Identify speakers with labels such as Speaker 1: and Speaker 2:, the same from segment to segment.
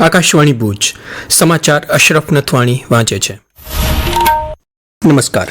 Speaker 1: આકાશવાણી ભુજ. સમાચાર અશરફ નથવાણી વાંચે છે. નમસ્કાર.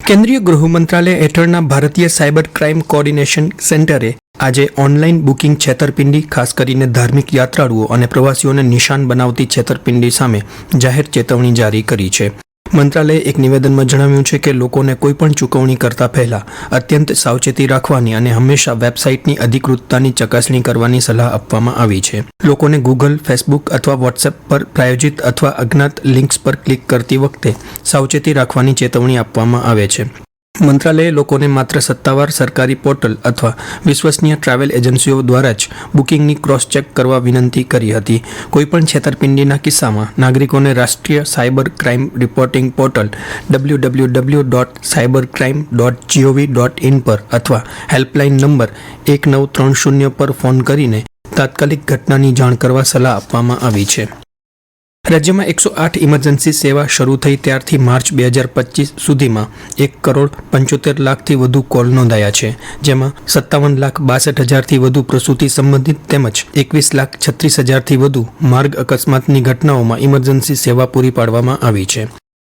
Speaker 1: કેન્દ્રીય ગૃહ મંત્રાલય હેઠળના ભારતીય સાયબર ક્રાઇમ કોઓર્ડિનેશન સેન્ટરે આજે ઓનલાઈન બુકિંગ છેતરપિંડી, ખાસ કરીને ધાર્મિક યાત્રાળુઓ અને પ્રવાસીઓને નિશાન બનાવતી છેતરપિંડી સામે જાહેર ચેતવણી જારી કરી છે. મંત્રાલયે એક નિવેદનમાં જણાવ્યું છે કે લોકોને કોઈપણ ચૂકવણી કરતા પહેલા અત્યંત સાવચેતી રાખવાની અને હંમેશા વેબસાઇટની અધિકૃતતાની ચકાસણી કરવાની સલાહ આપવામાં આવી છે. લોકોને ગૂગલ ફેસબુક અથવા વોટ્સએપ પર પ્રાયોજિત અથવા અજ્ઞાત લિંક્સ પર ક્લિક કરતી વખતે સાવચેતી રાખવાની ચેતવણી આપવામાં આવે છે. મંત્રાલયે લોકોને માત્ર સત્તાવાર સરકારી પોર્ટલ અથવા વિશ્વસનીય ટ્રાવેલ એજન્સીઓ દ્વારા જ બુકિંગની ક્રોસ ચેક કરવા વિનંતી કરી હતી. કોઈપણ છેતરપિંડીના કિસ્સામાં નાગરિકોને રાષ્ટ્રીય cyber crime reporting portal W W W dot cyber crime dot G O V dot in પર અથવા હેલ્પલાઇન નંબર એક નવ ત્રણ શૂન્ય પર ફોન કરીને તાત્કાલિક ઘટનાની જાણ કરવા સલાહ આપવામાં આવી છે. રાજ્યમાં એકસો આઠ ઇમરજન્સી સેવા શરૂ થઈ ત્યારથી માર્ચ બે હજાર પચીસ સુધીમાં એક કરોડ પંચોતેર લાખથી વધુ કોલ નોંધાયા છે, જેમાં સત્તાવન લાખ બાસઠ હજારથી વધુ પ્રસૂતિ સંબંધિત તેમજ એકવીસ લાખ છત્રીસ હજારથી વધુ માર્ગ અકસ્માતની ઘટનાઓમાં ઇમરજન્સી સેવા પૂરી પાડવામાં આવી છે.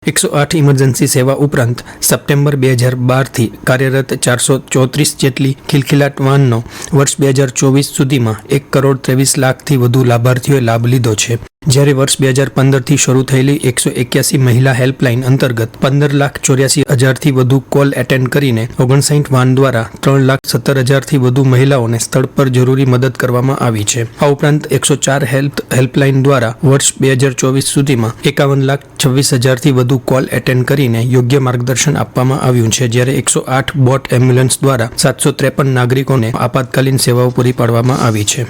Speaker 1: એકસો આઠ ઇમરજન્સી સેવા ઉપરાંત સપ્ટેમ્બર બે હજાર બારથી કાર્યરત ચારસો ચોત્રીસ જેટલી ખિલખિલાટ વાનનો વર્ષ બે હજાર ચોવીસ સુધીમાં એક કરોડ ત્રેવીસ લાખથી વધુ લાભાર્થીઓએ લાભ લીધો છે. જ્યારે વર્ષ બે હજાર પંદરથી શરૂ થયેલી એકસો એક્યાસી મહિલા હેલ્પલાઇન અંતર્ગત પંદર લાખ ચોર્યાસી હજારથી વધુ કોલ એટેન્ડ કરીને ઓગણસાઠ વાન દ્વારા ત્રણ લાખ સત્તર હજારથી વધુ મહિલાઓને સ્થળ પર જરૂરી મદદ કરવામાં આવી છે. આ ઉપરાંત એકસો ચાર હેલ્થ હેલ્પલાઇન દ્વારા વર્ષ બે હજાર ચોવીસ સુધીમાં એકાવન લાખ છવ્વીસ હજારથી વધુ કોલ એટેન્ડ કરીને યોગ્ય માર્ગદર્શન આપવામાં આવ્યું છે, જ્યારે એકસો આઠ બોટ એમ્બ્યુલન્સ દ્વારા સાતસો ત્રેપન નાગરિકોને આપાતકાલીન સેવાઓ પૂરી પાડવામાં આવી છે.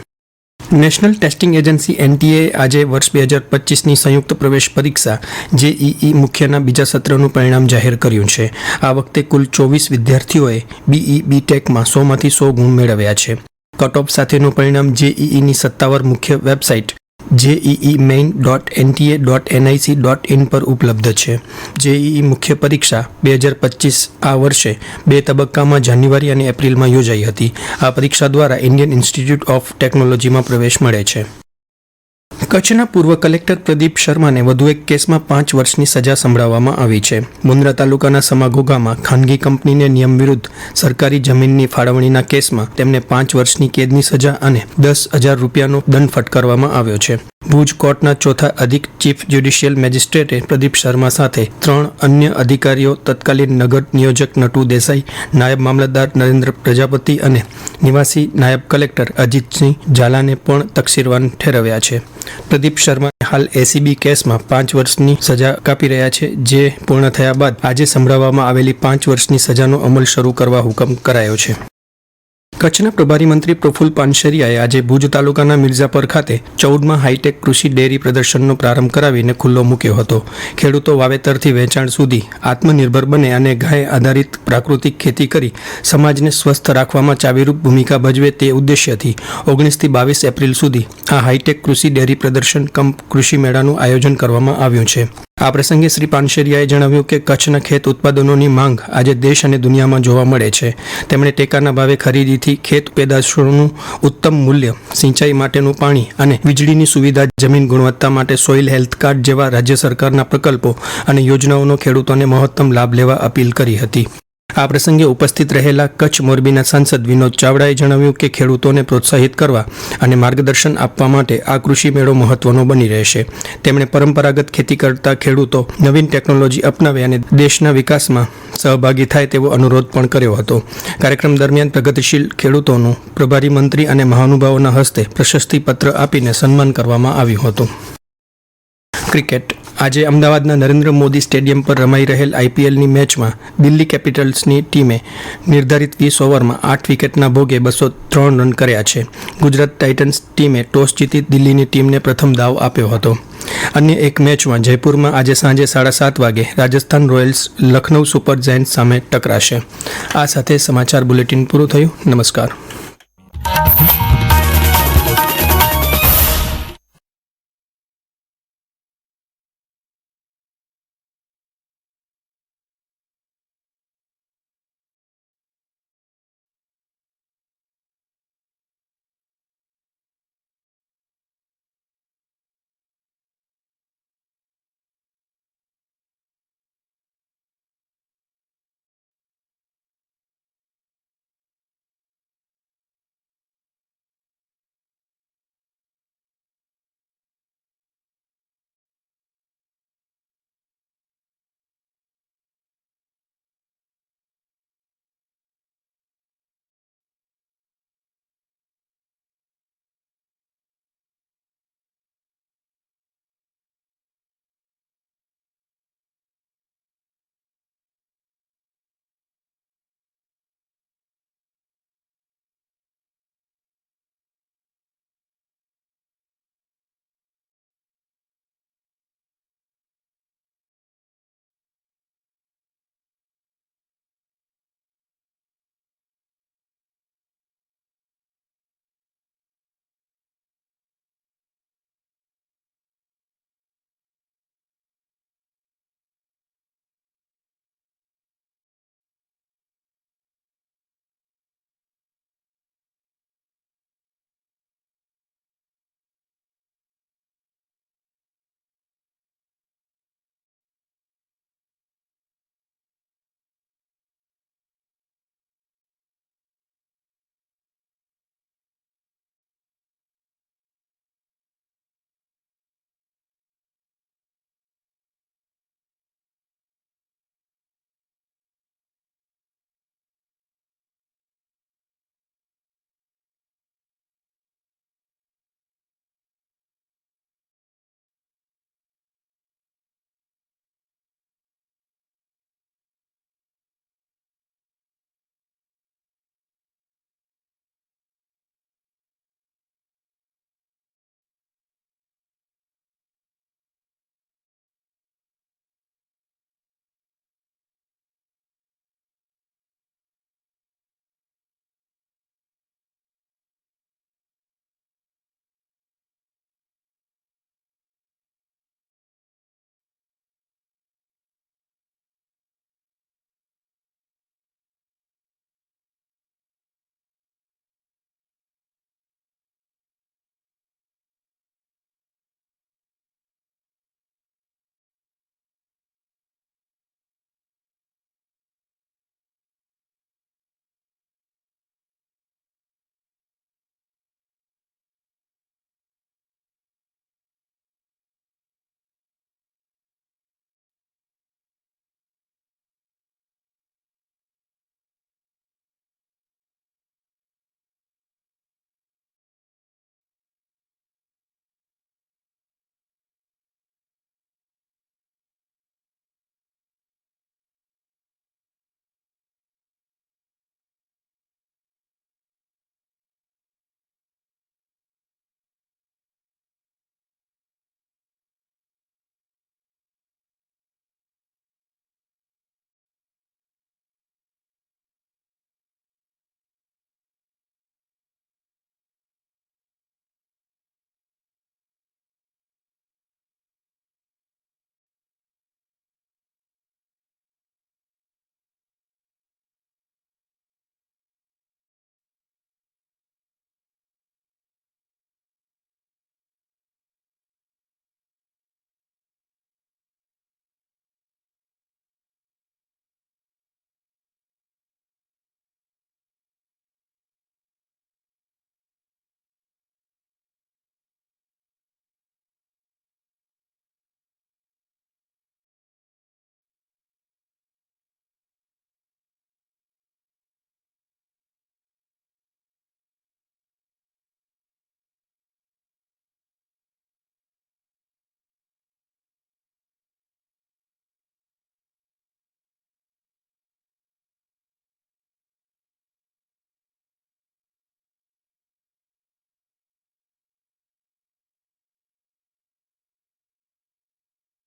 Speaker 1: નેશનલ ટેસ્ટિંગ એજન્સી એનટીએ આજે વર્ષ બે હજાર પચીસની સંયુક્ત પ્રવેશ પરીક્ષા જેઈઈ મુખ્યના બીજા સત્રનું પરિણામ જાહેર કર્યું છે. આ વખતે કુલ ચોવીસ વિદ્યાર્થીઓએ બીઈ ટેકમાં સોમાંથી સો ગુણ મેળવ્યા છે. કટ સાથેનું પરિણામ જેઈઈની સત્તાવાર મુખ્ય website JEE main dot NTA dot NIC dot in પર ઉપલબ્ધ છે. જેઈઈ મુખ્ય પરીક્ષા બે હજાર પચીસ આ વર્ષે બે તબક્કામાં જાન્યુઆરી અને એપ્રિલમાં યોજાઈ હતી. આ પરીક્ષા દ્વારા ઇન્ડિયન ઇન્સ્ટિટ્યૂટ ઓફ ટેકનોલોજીમાં પ્રવેશ મળે છે. કચ્છના પૂર્વ કલેક્ટર પ્રદીપ શર્માને વધુ એક કેસમાં પાંચ વર્ષની સજા સંભળાવવામાં આવી છે. મુન્દ્રા તાલુકાના સમાઘોગામાં ખાનગી કંપનીને નિયમ વિરુદ્ધ સરકારી જમીનની ફાળવણીના કેસમાં તેમને પાંચ વર્ષની કેદની સજા અને દસ હજાર રૂપિયાનો દંડ ફટકારવામાં આવ્યો છે. ભુજ કોર્ટના ચોથા અધિક ચીફ જ્યુડિશિયલ મેજિસ્ટ્રેટે પ્રદીપ શર્મા સાથે ત્રણ અન્ય અધિકારીઓ તત્કાલીન નગર નિયોજક નટુ દેસાઈ, નાયબ મામલતદાર નરેન્દ્ર પ્રજાપતિ અને નિવાસી નાયબ કલેક્ટર અજીતસિંહ ઝાલાને પણ તકસીરવાન ઠેરવ્યા છે. પ્રદીપ શર્મા હાલ એસીબી કેસમાં પાંચ વર્ષની સજા કાપી રહ્યા છે, જે પૂર્ણ થયા બાદ આજે સંભળાવવામાં આવેલી પાંચ વર્ષની સજાનો અમલ શરૂ કરવા હુકમ કરાયો છે. કચ્છના પ્રભારી મંત્રી પ્રફુલ પાનશેરિયાએ આજે ભુજ તાલુકાના મિર્ઝાપર ખાતે ચૌદમાં હાઈટેક કૃષિ ડેરી પ્રદર્શનનો પ્રારંભ કરાવીને ખુલ્લો મૂક્યો હતો. ખેડૂતો વાવેતરથી વેચાણ સુધી આત્મનિર્ભર બને અને ગાય આધારિત પ્રાકૃતિક ખેતી કરી સમાજને સ્વસ્થ રાખવામાં ચાવીરૂપ ભૂમિકા ભજવે તે ઉદ્દેશ્યથી ઓગણીસથી બાવીસ એપ્રિલ સુધી આ હાઈટેક કૃષિ ડેરી પ્રદર્શન કમ કૃષિ મેળાનું આયોજન કરવામાં આવ્યું છે. આ પ્રસંગે શ્રી પાનશેરિયાએ જણાવ્યું કે કચ્છના ખેત ઉત્પાદનોની માંગ આજે દેશ અને દુનિયામાં જોવા મળે છે. તેમણે ટેકાના ભાવે ખરીદીથી ખેત પેદાશોનું ઉત્તમ મૂલ્ય, સિંચાઈ માટેનું પાણી અને વીજળીની સુવિધા, જમીન ગુણવત્તા માટે સોઇલ હેલ્થ કાર્ડ જેવા રાજ્ય સરકારના પ્રકલ્પો અને યોજનાઓનો ખેડૂતોને મહત્તમ લાભ લેવા અપીલ કરી હતી. આ પ્રસંગે ઉપસ્થિત રહેલા કચ્છ મોરબીના સાંસદ વિનોદ ચાવડાએ જણાવ્યું કે ખેડૂતોને પ્રોત્સાહિત કરવા અને માર્ગદર્શન આપવા માટે આ કૃષિ મેળો મહત્વનો બની રહેશે. તેમણે પરંપરાગત ખેતી કરતા ખેડૂતો નવીન ટેકનોલોજી અપનાવે અને દેશના વિકાસમાં સહભાગી થાય તેવો અનુરોધ પણ કર્યો હતો. કાર્યક્રમ દરમિયાન પ્રગતિશીલ ખેડૂતોનું પ્રભારી મંત્રી અને મહાનુભાવોના હસ્તે પ્રશસ્તિપત્ર આપીને સન્માન કરવામાં આવ્યું હતું. ક્રિકેટ આજે અમદાવાદના નરેન્દ્ર મોદી સ્ટેડિયમ પર રમાઈ રહેલ આઈપીએલની મેચમાં દિલ્હી કેપિટલ્સની ટીમે નિર્ધારિત વીસ ઓવરમાં આઠ વિકેટના ભોગે બસો ત્રણ રન કર્યા છે. ગુજરાત ટાઇટન્સ ટીમે ટોસ જીતી દિલ્હીની ટીમને પ્રથમ દાવ આપ્યો હતો. અન્ય એક મેચમાં જયપુરમાં આજે સાંજે સાડા સાત વાગે Rajasthan Royals Lucknow super giants સામે ટકરાશે. આ સાથે સમાચાર બુલેટિન પૂરું થયું. નમસ્કાર.